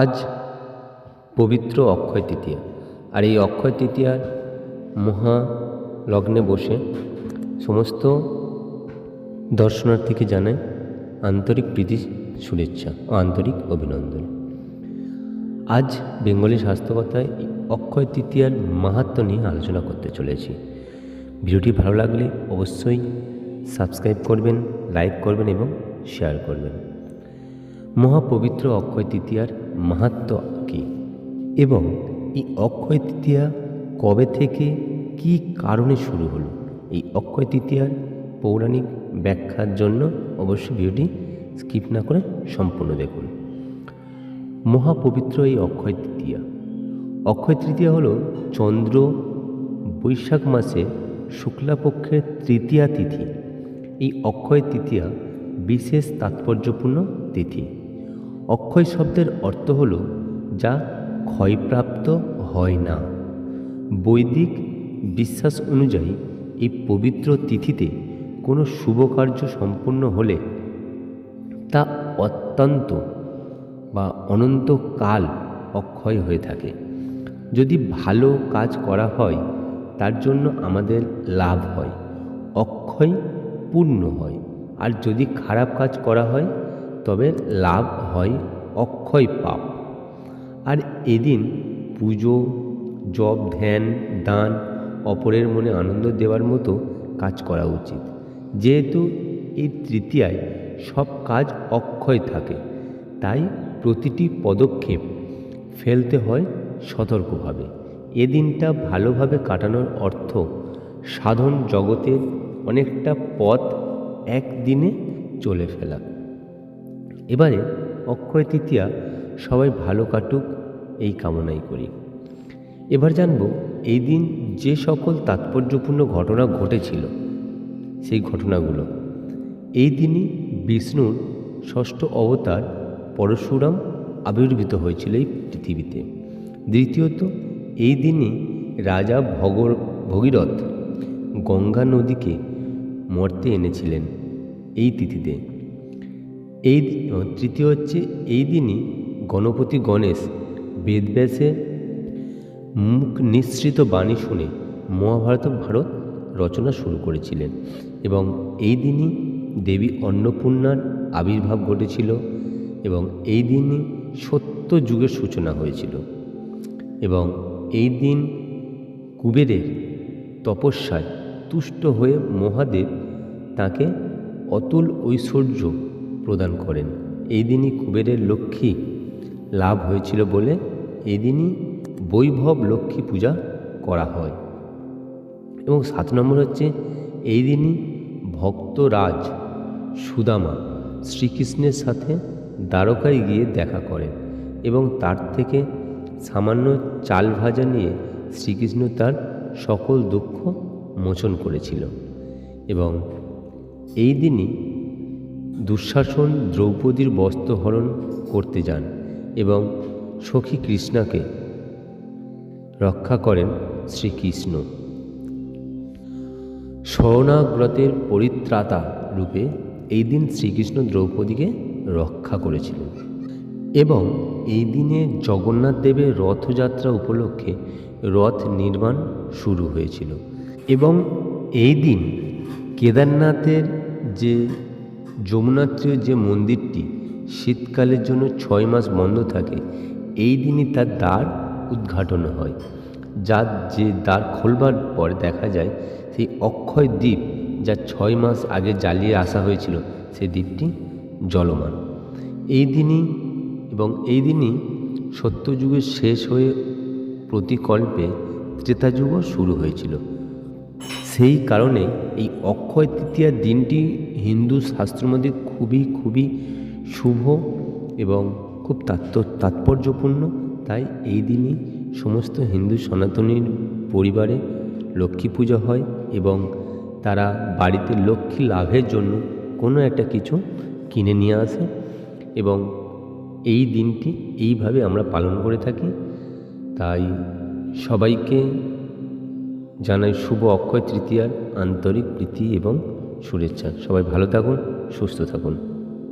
আজ পবিত্র অক্ষয় তৃতীয়া। আর এই অক্ষয় তৃতীয়ার মহা লগ্নে বসে সমস্ত দর্শনার্থীকে জানাই আন্তরিক প্রীতি, শুভেচ্ছা ও আন্তরিক অভিনন্দন। আজ বেঙ্গলি স্বাস্থ্যকথায় এই অক্ষয় তৃতীয়ার মাহাত্ম নিয়ে আলোচনা করতে চলেছি। ভিডিওটি ভালো লাগলে অবশ্যই সাবস্ক্রাইব করবেন, লাইক করবেন এবং শেয়ার করবেন। মহাপবিত্র অক্ষয় তৃতীয়ার মাহাত্ম কী? এবং এই অক্ষয় তৃতীয়া কবে থেকে কী কারণে শুরু হলো? এই অক্ষয় তৃতীয়ার পৌরাণিক ব্যাখ্যার জন্য অবশ্যই ভিডিওটি স্কিপ না করে সম্পূর্ণ দেখুন। মহাপবিত্র এই অক্ষয় তৃতীয়া। অক্ষয় তৃতীয়া হলো চন্দ্র বৈশাখ মাসে শুক্লাপক্ষের তৃতীয়া তিথি। এই অক্ষয় তৃতীয়া বিশেষ তাৎপর্যপূর্ণ তিথি। অক্ষয় শব্দের অর্থ হল যা ক্ষয়প্রাপ্ত হয় না। বৈদিক বিশ্বাস অনুযায়ী এই পবিত্র তিথিতে কোনো শুভ কার্য সম্পূর্ণ হলে তা অত্যন্ত বা অনন্তকাল অক্ষয় হয়ে থাকে। যদি ভালো কাজ করা হয়, তার জন্য আমাদের লাভ হয়, অক্ষয় পূর্ণ হয়। আর যদি খারাপ কাজ করা হয় তবে লাভ হয় অক্ষয় পাপ। আর এদিন পুজো, জপ, ধ্যান, দান, অপরের মনে আনন্দ দেওয়ার মতো কাজ করা উচিত। যেহেতু এই তৃতীয়ায় সব কাজ অক্ষয় থাকে, তাই প্রতিটি পদক্ষেপ ফেলতে হয় সতর্কভাবে। এ দিনটা ভালোভাবে কাটানোর অর্থ সাধন জগতের অনেকটা পথ একদিনে চলে ফেলা। এবারে অক্ষয় তৃতীয়া সবাই ভালো কাটুক, এই কামনাই করি। এবার জানব এই দিন যে সকল তাৎপর্যপূর্ণ ঘটনা ঘটেছিল, সেই ঘটনাগুলো। এই দিনই বিষ্ণুর ষষ্ঠ অবতার পরশুরাম আবির্ভূত হয়েছিল এই পৃথিবীতে। দ্বিতীয়ত, এই দিনই রাজা ভগর, ভগীরথ গঙ্গা নদীকে মর্তে এনেছিলেন এই তিথিতে। এই তৃতীয় হচ্ছে এই দিনই গণপতি গণেশ বেদব্যাসের মুখ নিঃসৃত বাণী শুনে মহাভারত ভারত রচনা শুরু করেছিলেন এবং এই দিনই দেবী অন্নপূর্ণার আবির্ভাব ঘটেছিল এবং এই দিনই সত্য যুগের সূচনা হয়েছিল এবং এই দিন কুবেরের তপস্যায় তুষ্ট হয়ে মহাদেব তাকে অতুল ঐশ্বর্য প্রদান করেন। এই দিনই কুবেরের লক্ষ্মী লাভ হয়েছিল বলে এই দিনই বৈভব লক্ষ্মী পূজা করা হয়। এবং সাত নম্বর হচ্ছে, এই দিনই ভক্তরাজ সুদামা শ্রীকৃষ্ণের সাথে দ্বারকায় গিয়ে দেখা করেন এবং তার থেকে সামান্য চাল ভাজা নিয়ে শ্রীকৃষ্ণ তার সকল দুঃখ মোচন করেছিল। এবং এই দিনই দুঃশাসন দ্রৌপদীর বস্ত্রহরণ করতে যান এবং সখী কৃষ্ণাকে রক্ষা করেন শ্রীকৃষ্ণ। শরণাগ্রতের পরিত্রাতা রূপে এই দিন শ্রীকৃষ্ণ দ্রৌপদীকে রক্ষা করেছিলেন এবং এই দিনে জগন্নাথ দেবের রথযাত্রা উপলক্ষে রথ নির্মাণ শুরু হয়েছিল এবং এই দিন কেদারনাথের যে যমুনাত্রীয় যে মন্দিরটি শীতকালের জন্য ছয় মাস বন্ধ থাকে, এই দিনই তার দ্বার উদ্ঘাটন হয়। যার যে দ্বার খোলবার পর দেখা যায়, সেই অক্ষয় দ্বীপ যা ছয় মাস আগে জ্বালিয়ে আসা হয়েছিল সেই দ্বীপটি জলমান। এই দিনই এবং এই দিনই সত্যযুগের শেষ হয়ে প্রতিকল্পে ত্রেতাযুগও শুরু হয়েছিল। সেই কারণে এই অক্ষয় তৃতীয়ার দিনটি হিন্দু শাস্ত্রের মধ্যে খুবই খুবই শুভ এবং খুব তাৎ তাৎপর্যপূর্ণ। তাই এই দিনই সমস্ত হিন্দু সনাতনীর পরিবারে লক্ষ্মী পুজো হয় এবং তারা বাড়িতে লক্ষ্মী লাভের জন্য কোনো একটা কিছু কিনে নিয়ে আসে এবং এই দিনটি এইভাবে আমরা পালন করে থাকি। তাই সবাইকে জানাই শুভ অক্ষয় তৃতীয়ার আন্তরিক প্রীতি এবং শুভেচ্ছা। সবাই ভালো থাকুন সুস্থ থাকুন।